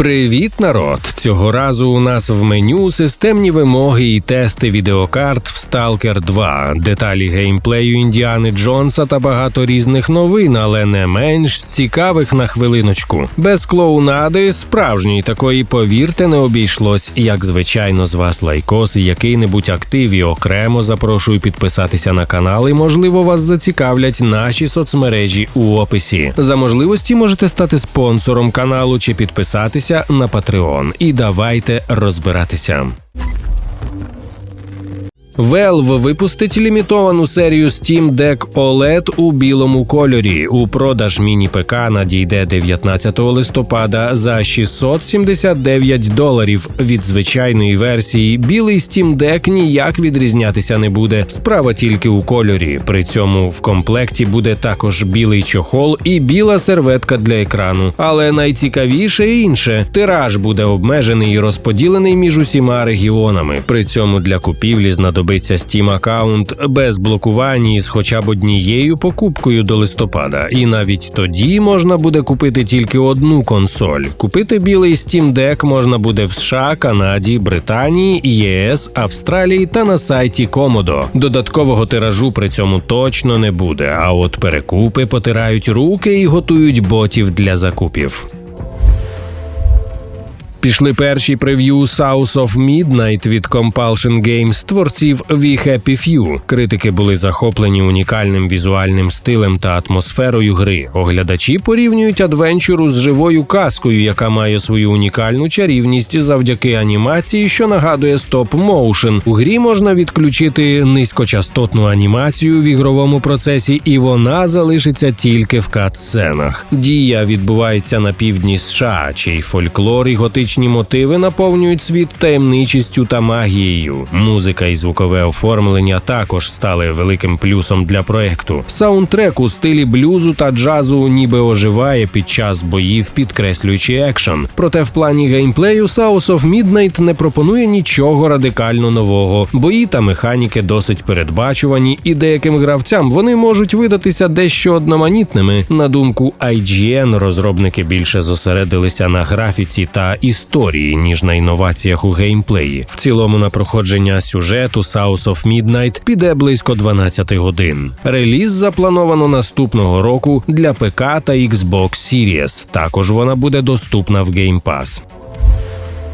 Привіт, народ! Цього разу у нас в меню системні вимоги і тести відеокарт в Stalker 2, деталі геймплею Індіани Джонса та багато різних новин, але не менш цікавих на хвилиночку. Без клоунади справжньої такої, повірте, не обійшлось. Як звичайно, з вас лайкос і який-небудь актив і окремо запрошую підписатися на канал. І можливо вас зацікавлять наші соцмережі у описі. За можливості можете стати спонсором каналу чи підписатися на Patreon. І давайте розбиратися. Valve випустить лімітовану серію Steam Deck OLED у білому кольорі. У продаж міні-ПК надійде 19 листопада за 679 доларів. Від звичайної версії білий Steam Deck ніяк відрізнятися не буде. Справа тільки у кольорі. При цьому в комплекті буде також білий чохол і біла серветка для екрану. Але найцікавіше інше: тираж буде обмежений і розподілений між усіма регіонами. При цьому для купівлі знадобиться знадобиться Steam аккаунт без блокування із хоча б однією покупкою до листопада, і навіть тоді можна буде купити тільки одну консоль. Купити білий Steam Deck можна буде в США, Канаді, Британії, ЄС, Австралії та на сайті Комодо. Додаткового тиражу при цьому точно не буде. А от перекупи потирають руки і готують ботів для закупів. Пішли перші прев'ю South of Midnight від Compulsion Games творців We Happy Few. Критики були захоплені унікальним візуальним стилем та атмосферою гри. Оглядачі порівнюють адвенчуру з живою казкою, яка має свою унікальну чарівність завдяки анімації, що нагадує стоп-моушен. У грі можна відключити низькочастотну анімацію в ігровому процесі, і вона залишиться тільки в кат-сценах. Дія відбувається на півдні США, чий фольклор і готичні містичні мотиви наповнюють світ таємничістю та магією. Музика і звукове оформлення також стали великим плюсом для проекту. Саундтрек у стилі блюзу та джазу ніби оживає під час боїв, підкреслюючи екшен. Проте в плані геймплею South of Midnight не пропонує нічого радикально нового. Бої та механіки досить передбачувані, і деяким гравцям вони можуть видатися дещо одноманітними. На думку IGN, розробники більше зосередилися на графіці та історії історії, ніж на інноваціях у геймплеї. В цілому на проходження сюжету South of Midnight піде близько 12 годин. Реліз заплановано наступного року для ПК та Xbox Series. Також вона буде доступна в Game Pass.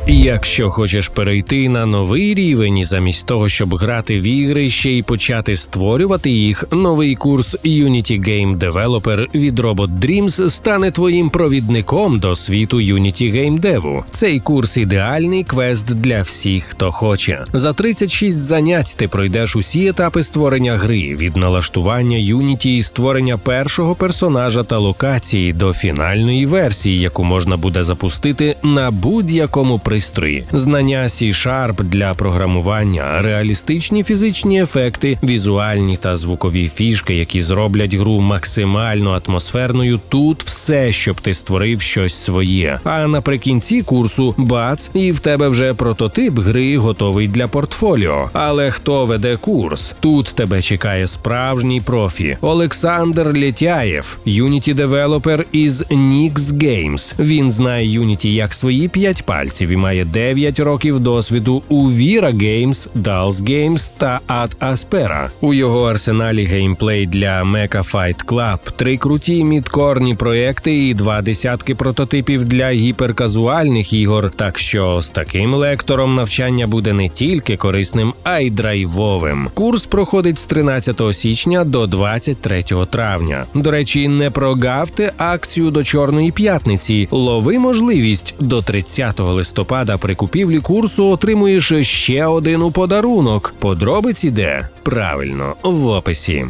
Якщо хочеш перейти на новий рівень, і замість того, щоб грати в ігри, ще й почати створювати їх, новий курс Unity Game Developer від Robot Dreams стане твоїм провідником до світу Unity Game Dev. Цей курс ідеальний квест для всіх, хто хоче. За 36 занять ти пройдеш усі етапи створення гри від налаштування Unity і створення першого персонажа та локації до фінальної версії, яку можна буде запустити на будь-якому при пристрої, знання C-Sharp для програмування, реалістичні фізичні ефекти, візуальні та звукові фішки, які зроблять гру максимально атмосферною. Тут все, щоб ти створив щось своє. А наприкінці курсу бац, і в тебе вже прототип гри готовий для портфоліо. Але хто веде курс? Тут тебе чекає справжній профі Олександр Лєтяєв, Unity Developer із Nix Games. Він знає Unity як свої п'ять пальців і має 9 років досвіду у Vira Games, Dulls Games та Ad Aspera. У його арсеналі геймплей для Mecha Fight Club, три круті мідкорні проекти і два десятки прототипів для гіперказуальних ігор. Так що з таким лектором навчання буде не тільки корисним, а й драйвовим. Курс проходить з 13 січня до 23 травня. До речі, не прогавте акцію до Чорної п'ятниці. Лови можливість до 30 листопада листопада при купівлі курсу отримуєш ще один у подарунок. Подробиці де правильно в описі.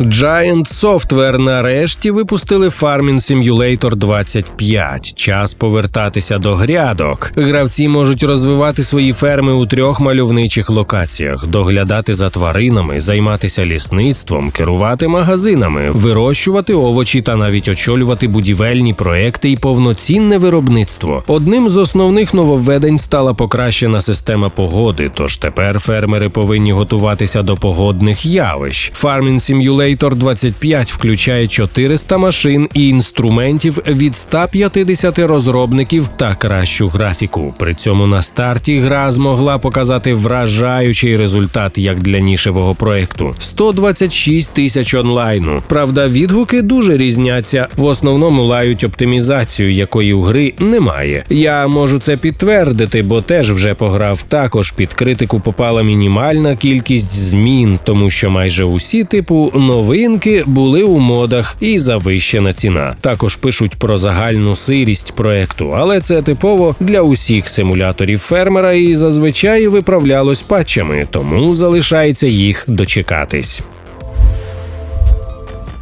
Giant Software нарешті випустили Farming Simulator 25. Час повертатися до грядок. Гравці можуть розвивати свої ферми у трьох мальовничих локаціях, доглядати за тваринами, займатися лісництвом, керувати магазинами, вирощувати овочі та навіть очолювати будівельні проекти і повноцінне виробництво. Одним з основних нововведень стала покращена система погоди. Тож тепер фермери повинні готуватися до погодних явищ. Farming Simulator Simulator 25 включає 400 машин і інструментів від 150 розробників та кращу графіку. При цьому на старті гра змогла показати вражаючий результат як для нішевого проекту: 126 тисяч онлайну. Правда, відгуки дуже різняться. В основному лають оптимізацію, якої у гри немає. Я можу це підтвердити, бо теж вже пограв. Також під критику попала мінімальна кількість змін, тому що майже усі типу новинки були у модах і завищена ціна. Також пишуть про загальну сирість проекту, але це типово для усіх симуляторів фермера і зазвичай виправлялось патчами, тому залишається їх дочекатись.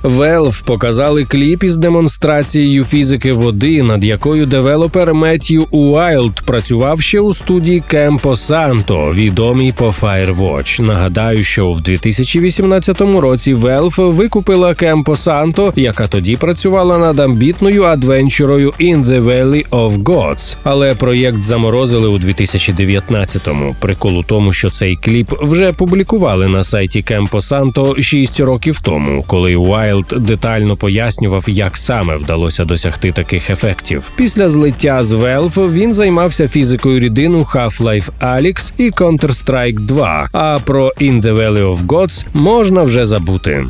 Valve показали кліп із демонстрацією фізики води, над якою девелопер Меттью Уайлд працював ще у студії Campo Santo, відомій по Firewatch. Нагадаю, що в 2018 році Valve викупила Campo Santo, яка тоді працювала над амбітною адвенчурою In the Valley of Gods. Але проєкт заморозили у 2019-му. Прикол у тому, що цей кліп вже публікували на сайті Campo Santo 6 років тому, коли Уайлд детально пояснював, як саме вдалося досягти таких ефектів. Після злиття з Valve він займався фізикою рідин у Half-Life Alyx і Counter-Strike 2, А про In the Valley of Gods можна вже забути.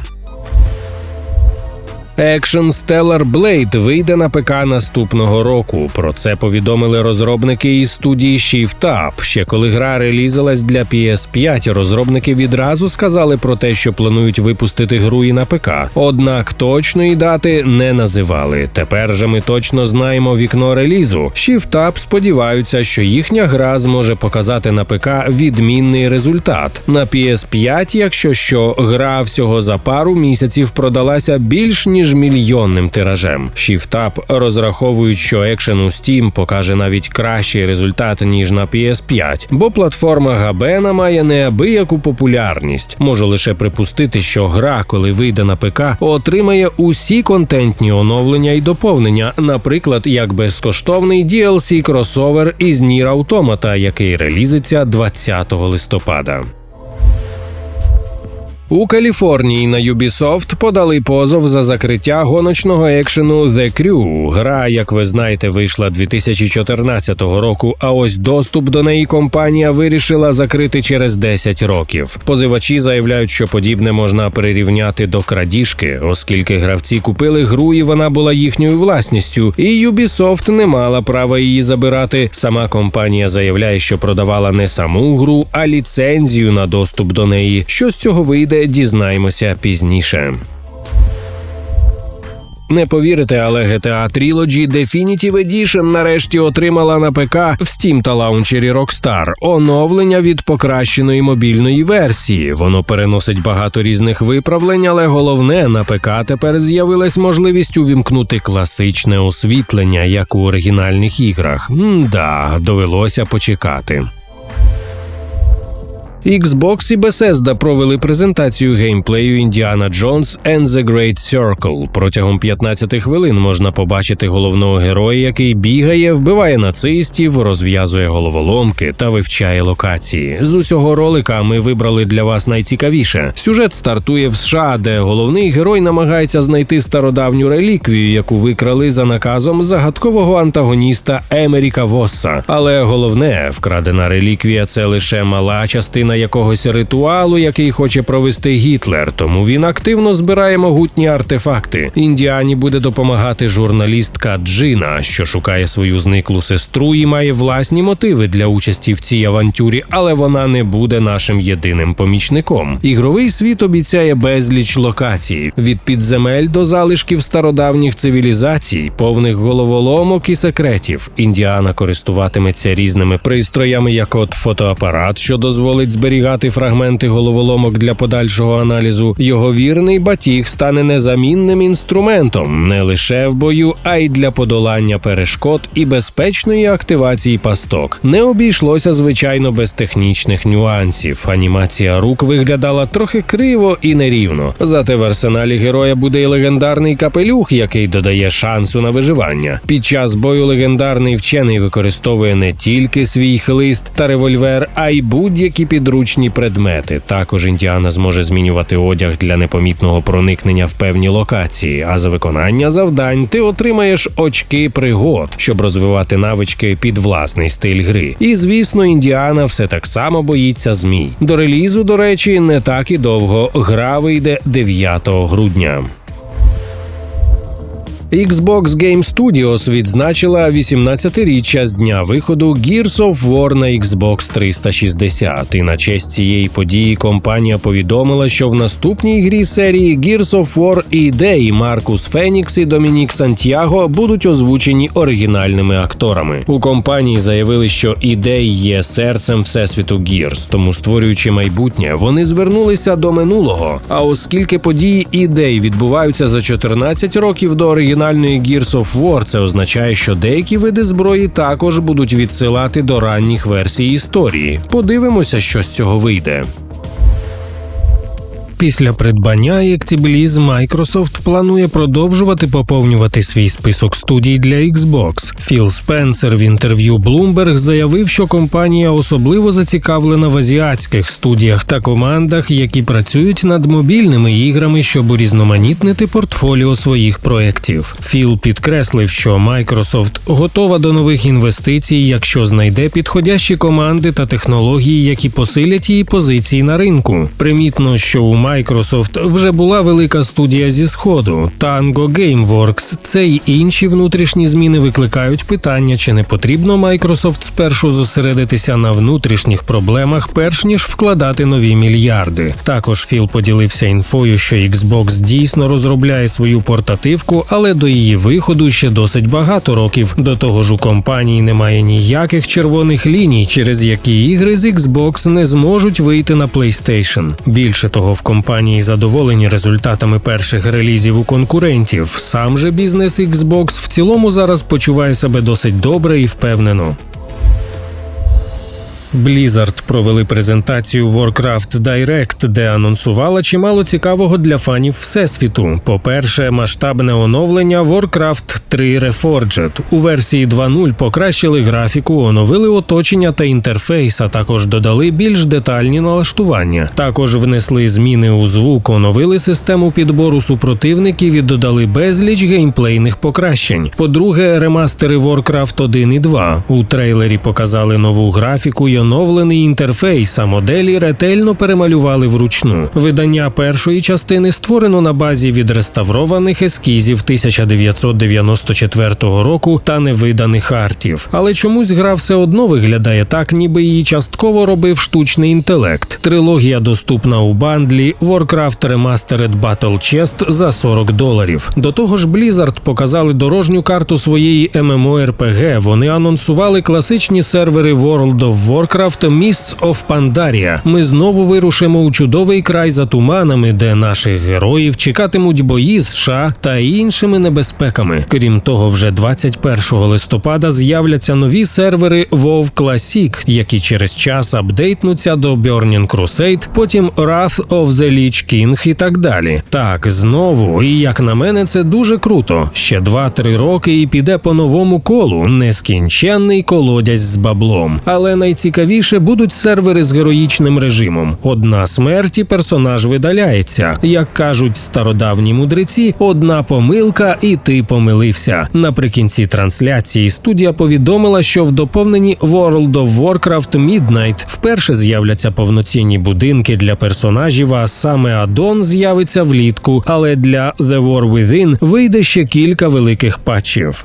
Action Stellar Blade вийде на ПК наступного року. Про це повідомили розробники із студії Shift. Ще коли гра релізалась для PS5, розробники відразу сказали про те, що планують випустити гру і на ПК. Однак точної дати не називали. Тепер же ми точно знаємо вікно релізу. Shift сподіваються, що їхня гра зможе показати на ПК відмінний результат. На PS5, якщо що, гра всього за пару місяців продалася більш ніж мільйонним тиражем. ShiftUp розраховують, що екшен у Steam покаже навіть кращий результат ніж на PS5, бо платформа Габена має неабияку популярність. Можу лише припустити, що гра, коли вийде на ПК, отримає усі контентні оновлення і доповнення, наприклад, як безкоштовний DLC кросовер із Nier Automata, який релізиться 20 листопада. У Каліфорнії на Ubisoft подали позов за закриття гоночного екшену The Crew. Гра, як ви знаєте, вийшла 2014 року. А ось доступ до неї компанія вирішила закрити через 10 років. Позивачі заявляють, що подібне можна прирівняти до крадіжки, оскільки гравці купили гру, і вона була їхньою власністю. І Ubisoft не мала права її забирати. Сама компанія заявляє, що продавала не саму гру, а ліцензію на доступ до неї. Що з цього вийде? Дізнаємося пізніше. Не повірите, але GTA Trilogy Definitive Edition нарешті отримала на ПК в Steam та лаунчері Rockstar оновлення від покращеної мобільної версії. Воно переносить багато різних виправлень, але головне на ПК тепер з'явилась можливість увімкнути класичне освітлення, як у оригінальних іграх. М-да, довелося почекати. Xbox і Bethesda провели презентацію геймплею Indiana Jones and the Great Circle. Протягом 15 хвилин можна побачити головного героя, який бігає, вбиває нацистів, розв'язує головоломки та вивчає локації. З усього ролика ми вибрали для вас найцікавіше. Сюжет стартує в США, де головний герой намагається знайти стародавню реліквію, яку викрали за наказом загадкового антагоніста Емеріка Восса. Але головне, вкрадена реліквія це лише мала частина якогось ритуалу, який хоче провести Гітлер. Тому він активно збирає могутні артефакти. Індіані буде допомагати журналістка Джина, що шукає свою зниклу сестру і має власні мотиви для участі в цій авантюрі, але вона не буде нашим єдиним помічником. Ігровий світ обіцяє безліч локацій від підземель до залишків стародавніх цивілізацій, повних головоломок і секретів. Індіана користуватиметься різними пристроями, як от фотоапарат, що дозволить зберігати фрагменти головоломок для подальшого аналізу. Його вірний батіг стане незамінним інструментом не лише в бою, а й для подолання перешкод і безпечної активації пасток. Не обійшлося звичайно без технічних нюансів. Анімація рук виглядала трохи криво і нерівно. Зате в арсеналі героя буде й легендарний капелюх, який додає шансу на виживання. Під час бою легендарний вчений використовує не тільки свій хлист та револьвер, а й будь-які підрозділи підручні предмети. Також Індіана зможе змінювати одяг для непомітного проникнення в певні локації. А за виконання завдань ти отримаєш очки пригод, щоб розвивати навички під власний стиль гри. І звісно, Індіана все так само боїться змій. До релізу, до речі, не так і довго. Гра вийде 9 грудня. Xbox Game Studios відзначила 18-річчя з дня виходу Gears of War на Xbox 360. І на честь цієї події компанія повідомила, що в наступній грі серії Gears of War ідеї Маркус Фенікс і Домінік Сантьяго будуть озвучені оригінальними акторами. У компанії заявили, що ідей є серцем всесвіту Gears, тому створюючи майбутнє, вони звернулися до минулого. А оскільки події ідей відбуваються за 14 років до оригінальної Gears of War, це означає, що деякі види зброї також будуть відсилати до ранніх версій історії. Подивимося, що з цього вийде. Після придбання Actibliz Microsoft планує продовжувати поповнювати свій список студій для Xbox. Філ Спенсер в інтерв'ю Bloomberg заявив, що компанія особливо зацікавлена в азіатських студіях та командах, які працюють над мобільними іграми, щоб урізноманітнити портфоліо своїх проєктів. Філ підкреслив, що Microsoft готова до нових інвестицій, якщо знайде підходящі команди та технології, які посилять її позиції на ринку. Примітно, що у Microsoft вже була велика студія зі сходу Tango Gameworks. Це й інші внутрішні зміни викликають питання, чи не потрібно Microsoft спершу зосередитися на внутрішніх проблемах, перш ніж вкладати нові мільярди. Також Філ поділився інфою, що Xbox дійсно розробляє свою портативку, але до її виходу ще досить багато років. До того ж, у компанії немає ніяких червоних ліній, через які ігри з Xbox не зможуть вийти на PlayStation. Більше того, в компанії задоволені результатами перших релізів у конкурентів. Сам же бізнес Xbox в цілому зараз почуває себе досить добре і впевнено. Blizzard провели презентацію Warcraft Direct, де анонсувала чимало цікавого для фанів всесвіту. По-перше, масштабне оновлення Warcraft 3 Reforged. У версії 2.0 покращили графіку, оновили оточення та інтерфейс, а також додали більш детальні налаштування. Також внесли зміни у звук, оновили систему підбору супротивників і додали безліч геймплейних покращень. По-друге, ремастери Warcraft 1 і 2. У трейлері показали нову графіку оновлений інтерфейс, а моделі ретельно перемалювали вручну. Видання першої частини створено на базі відреставрованих ескізів 1994 року та невиданих артів. Але чомусь гра все одно виглядає так, ніби її частково робив штучний інтелект. Трилогія доступна у бандлі Warcraft Remastered Battle Chest за 40 доларів. До того ж, Blizzard показали дорожню карту своєї MMORPG. Вони анонсували класичні сервери World of Warcraft Mists of Pandaria. Ми знову вирушимо у чудовий край за туманами, де наших героїв чекатимуть бої з США та іншими небезпеками. Крім того, вже 21 листопада з'являться нові сервери WoW Classic, які через час апдейтнуться до Burning Crusade, потім Wrath of the Lich King і так далі. Так, знову, і як на мене, це дуже круто. Ще 2-3 роки і піде по новому колу. Нескінченний колодязь з баблом. Але найцікавіше будуть сервери з героїчним режимом. Одна смерть і персонаж видаляється. Як кажуть стародавні мудреці, одна помилка, і ти помилився. Наприкінці трансляції студія повідомила, що в доповненні World of Warcraft Midnight вперше з'являться повноцінні будинки для персонажів, а саме Адон з'явиться влітку, але для The War Within вийде ще кілька великих патчів.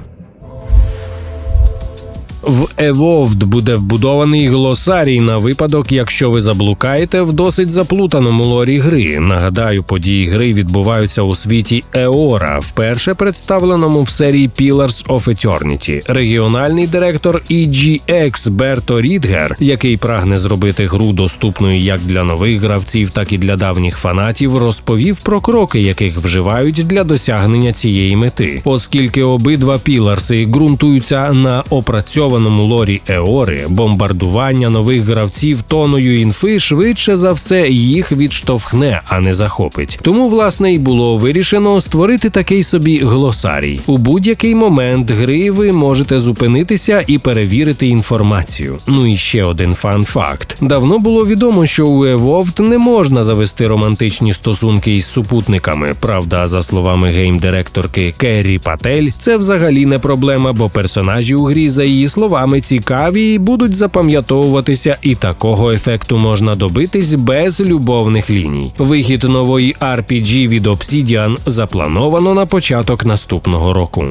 В Evolved буде вбудований глосарій на випадок, якщо ви заблукаєте в досить заплутаному лорі гри. Нагадаю, події гри відбуваються у світі Еора, вперше представленому в серії Pillars of Eternity. Регіональний директор EGX Берто Рідгер, який прагне зробити гру доступною як для нових гравців, так і для давніх фанатів, розповів про кроки, яких вживають для досягнення цієї мети, оскільки обидва піларси ґрунтуються на опрацьованих прихованому лорі Еори, бомбардування нових гравців тоною інфи швидше за все їх відштовхне, а не захопить. Тому, власне, і було вирішено створити такий собі глосарій. У будь-який момент гри ви можете зупинитися і перевірити інформацію. Ну і ще один фан-факт: давно було відомо, що у Evolved не можна завести романтичні стосунки із супутниками. Правда, за словами гейм-директорки Керрі Патель, це взагалі не проблема, бо персонажі у грі, за її словами, цікаві і будуть запам'ятовуватися, і такого ефекту можна добитись без любовних ліній. Вихід нової RPG від Obsidian заплановано на початок наступного року.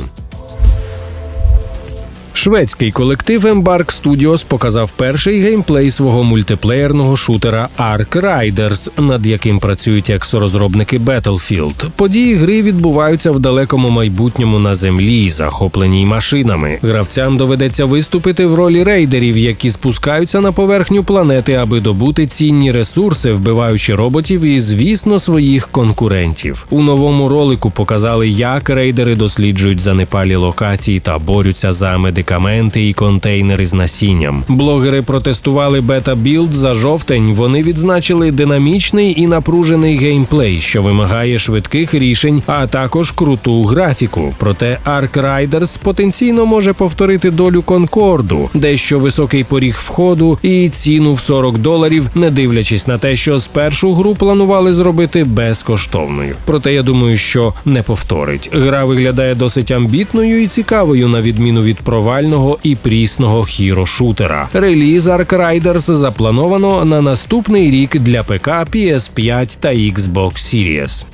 Шведський колектив Embark Studios показав перший геймплей свого мультиплеєрного шутера Ark Riders, над яким працюють екс-розробники Battlefield. Події гри відбуваються в далекому майбутньому на землі, захопленій машинами. Гравцям доведеться виступити в ролі рейдерів, які спускаються на поверхню планети, аби добути цінні ресурси, вбиваючи роботів і, звісно, своїх конкурентів. У новому ролику показали, як рейдери досліджують занепалі локації та борються за медикаменти і контейнери з насінням. Блогери протестували бета-білд за жовтень. Вони відзначили динамічний і напружений геймплей, що вимагає швидких рішень, а також круту графіку. Проте Ark Riders потенційно може повторити долю Конкорду, дещо високий поріг входу і ціну в 40 доларів, не дивлячись на те, що спершу гру планували зробити безкоштовною. Проте я думаю, що не повторить. Гра виглядає досить амбітною і цікавою, на відміну від провального і прісного хіро-шутера. Реліз Ark Riders заплановано на наступний рік для ПК, PS5 та Xbox Series.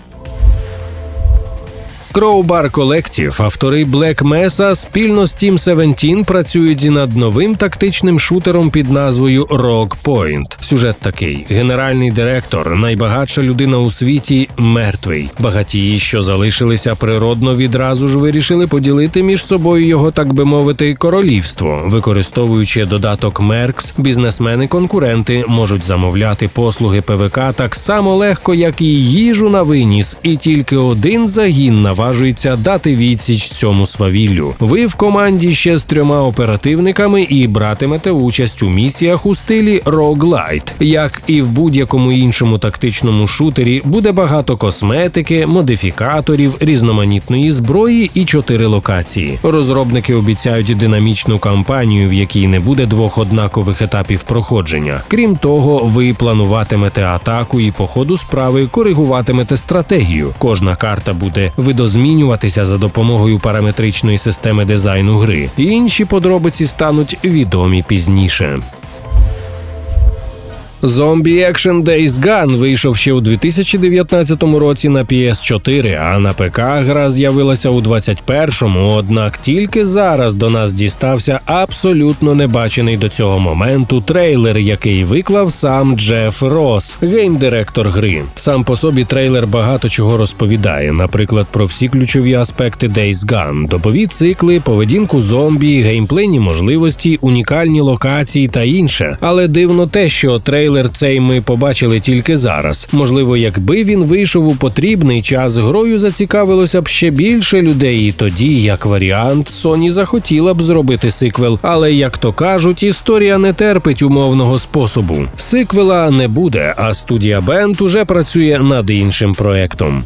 Crowbar Collective, автори Black Mesa спільно з Team 17 працюють і над новим тактичним шутером під назвою Rock Point. Сюжет такий: генеральний директор, найбагатша людина у світі, мертвий. Багатії, що залишилися природно, відразу ж вирішили поділити між собою його, так би мовити, королівство. Використовуючи додаток Merx, бізнесмени-конкуренти можуть замовляти послуги ПВК так само легко, як і їжу на виніс, і тільки один загін наважується дати відсіч цьому свавіллю. Ви в команді ще з трьома оперативниками і братимете участь у місіях у стилі Roguelite. Як і в будь-якому іншому тактичному шутері, буде багато косметики, модифікаторів, різноманітної зброї і чотири локації. Розробники обіцяють динамічну кампанію, в якій не буде двох однакових етапів проходження. Крім того, ви плануватимете атаку і по ходу справи коригуватимете стратегію. Кожна карта буде видозмінюватися за допомогою параметричної системи дизайну гри. Інші подробиці стануть відомі пізніше. Zombie Action Days Gone вийшов ще у 2019 році на PS4, а на ПК гра з'явилася у 21-му, однак тільки зараз до нас дістався абсолютно небачений до цього моменту трейлер, який виклав сам Джеф Рос, гейм-директор гри. Сам по собі трейлер багато чого розповідає, наприклад, про всі ключові аспекти Days Gone, добові цикли, поведінку зомбі, геймплейні можливості, унікальні локації та інше. Але дивно те, що трейлер трейлер цей ми побачили тільки зараз. Можливо, якби він вийшов у потрібний час, грою зацікавилося б ще більше людей, і тоді, як варіант, Sony захотіла б зробити сиквел. Але як то кажуть, історія не терпить умовного способу. Сиквела не буде, а студія Бенд уже працює над іншим проектом.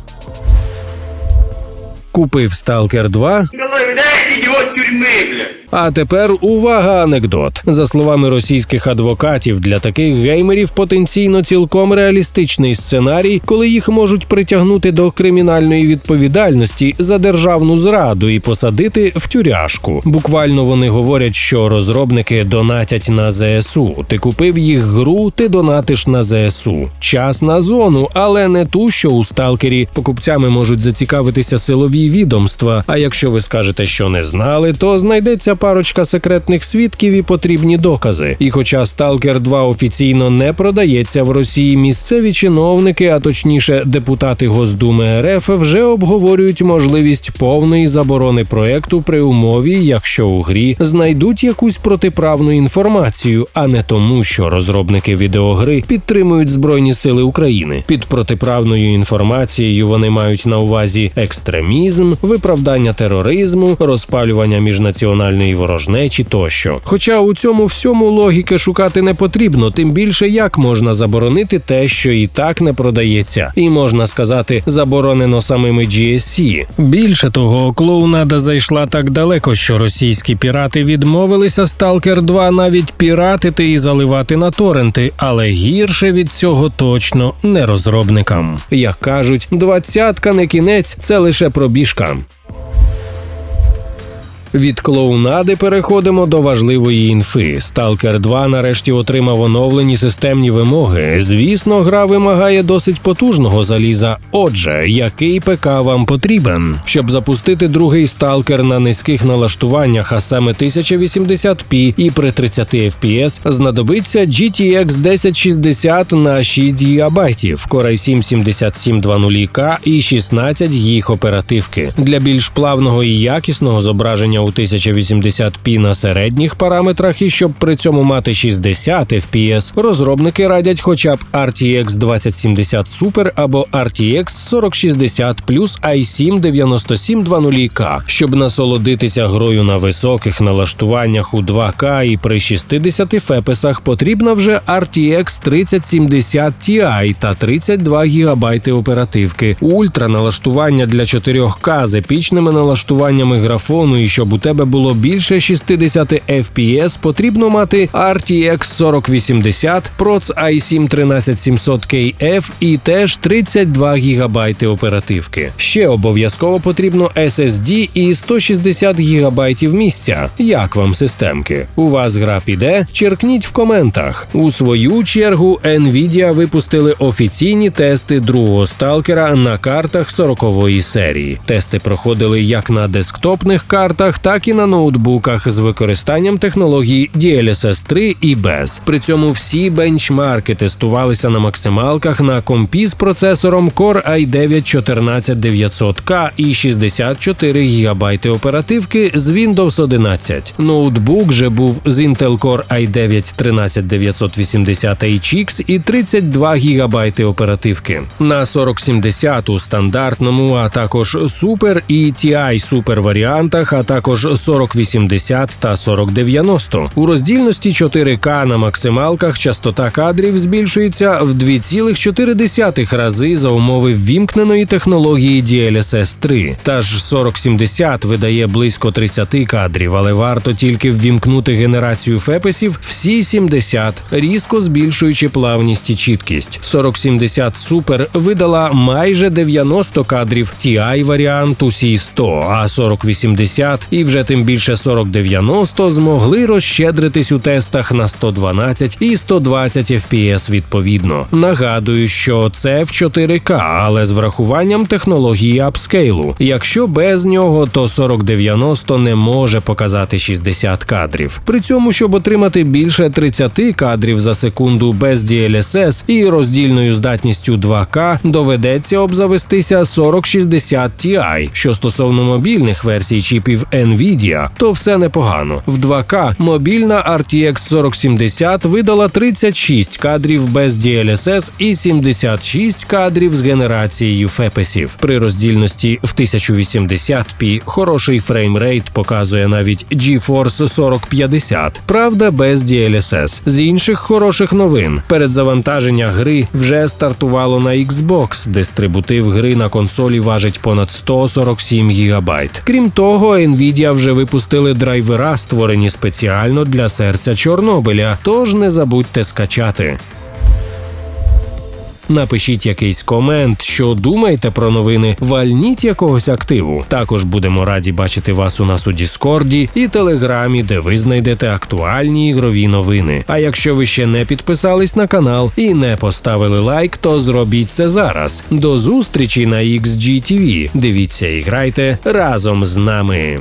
Купив Stalker 2, Николай, дайте его с тюрьмы, блядь. А тепер увага, анекдот. За словами російських адвокатів, для таких геймерів потенційно цілком реалістичний сценарій, коли їх можуть притягнути до кримінальної відповідальності за державну зраду і посадити в тюряшку. Буквально вони говорять, що розробники донатять на ЗСУ. Ти купив їх гру, ти донатиш на ЗСУ. Час на зону, але не ту, що у сталкері покупцями можуть зацікавитися силові відомства. А якщо ви скажете, що не знали, то знайдеться парочка секретних свідків і потрібні докази. І хоча Сталкер 2 офіційно не продається в Росії, місцеві чиновники, а точніше депутати Госдуми РФ, вже обговорюють можливість повної заборони проекту при умові, якщо у грі знайдуть якусь протиправну інформацію, а не тому, що розробники відеогри підтримують збройні сили України. Під протиправною інформацією вони мають на увазі екстремізм екстремізм, виправдання тероризму, розпалювання міжнаціональної ворожнечі тощо. Хоча у цьому всьому логіки шукати не потрібно, тим більше як можна заборонити те, що і так не продається, і можна сказати, заборонено самими GSC. Більше того, клоунада зайшла так далеко, що російські пірати відмовилися Stalker 2 навіть піратити і заливати на торренти, але гірше від цього точно не розробникам. Як кажуть, двадцятка не кінець, це лише пробіжка. Від клоунади переходимо до важливої інфи. Stalker 2 нарешті отримав оновлені системні вимоги. Звісно, гра вимагає досить потужного заліза. Отже, який ПК вам потрібен? Щоб запустити другий Stalker на низьких налаштуваннях, а саме 1080p і при 30 FPS, знадобиться GTX 1060 на 6 ГБ, Core i7 7720K і 16 їх оперативки. Для більш плавного і якісного зображення у 1080p на середніх параметрах, і щоб при цьому мати 60 FPS, розробники радять хоча б RTX 2070 Super або RTX 4060 плюс i7 9720K. Щоб насолодитися грою на високих налаштуваннях у 2К і при 60 фепесах, потрібна вже RTX 3070 Ti та 32 ГБ оперативки. Ультра налаштування для 4К з епічними налаштуваннями графону і щоб у тебе було більше 60 FPS, потрібно мати RTX 4080, Proc i7 13700KF і теж 32 ГБ оперативки. Ще обов'язково потрібно SSD і 160 ГБ місця. Як вам системки? У вас гра піде? Черкніть в коментах. У свою чергу Nvidia випустили офіційні тести другого сталкера на картах 40-ї серії. Тести проходили як на десктопних картах, так і на ноутбуках з використанням технологій DLSS 3 і без. При цьому всі бенчмарки тестувалися на максималках на компі з процесором Core i9 14900K і 64 ГБ оперативки з Windows 11. Ноутбук же був з Intel Core i9 13980HX і 32 ГБ оперативки. На 4070 у стандартному, а також Super і TI Super варіантах, а також 4080 та 4090. У роздільності 4К на максималках частота кадрів збільшується в 2,4 рази за умови ввімкненої технології DLSS 3. Та ж 4070 видає близько 30 кадрів, але варто тільки ввімкнути генерацію фепесів всі 70, різко збільшуючи плавність і чіткість. 4070 Super видала майже 90 кадрів, TI варіант усі 100, а 4080 і вже тим більше 4090 змогли розщедритись у тестах на 112 і 120 FPS відповідно. Нагадую, що це в 4К, але з врахуванням технології апскейлу. Якщо без нього, то 4090 не може показати 60 кадрів. При цьому, щоб отримати більше 30 кадрів за секунду без DLSS і роздільною здатністю 2К, доведеться обзавестися 4060 Ti. Що стосовно мобільних версій чіпів Nvidia, то все непогано. В 2К мобільна RTX 4070 видала 36 кадрів без DLSS і 76 кадрів з генерацією фепесів. При роздільності в 1080p хороший фреймрейт показує навіть GeForce 4050, правда, без DLSS. З інших хороших новин передзавантаження гри вже стартувало на Xbox. Дистрибутив гри на консолі важить понад 147 ГБ. Крім того, Nvidia вже випустили драйвера, створені спеціально для серця Чорнобиля. Тож не забудьте скачати. Напишіть якийсь комент, що думаєте про новини, вальніть якогось активу. Також будемо раді бачити вас у нас у Діскорді і Телеграмі, де ви знайдете актуальні ігрові новини. А якщо ви ще не підписались на канал і не поставили лайк, то зробіть це зараз. До зустрічі на XGTV. Дивіться і грайте разом з нами.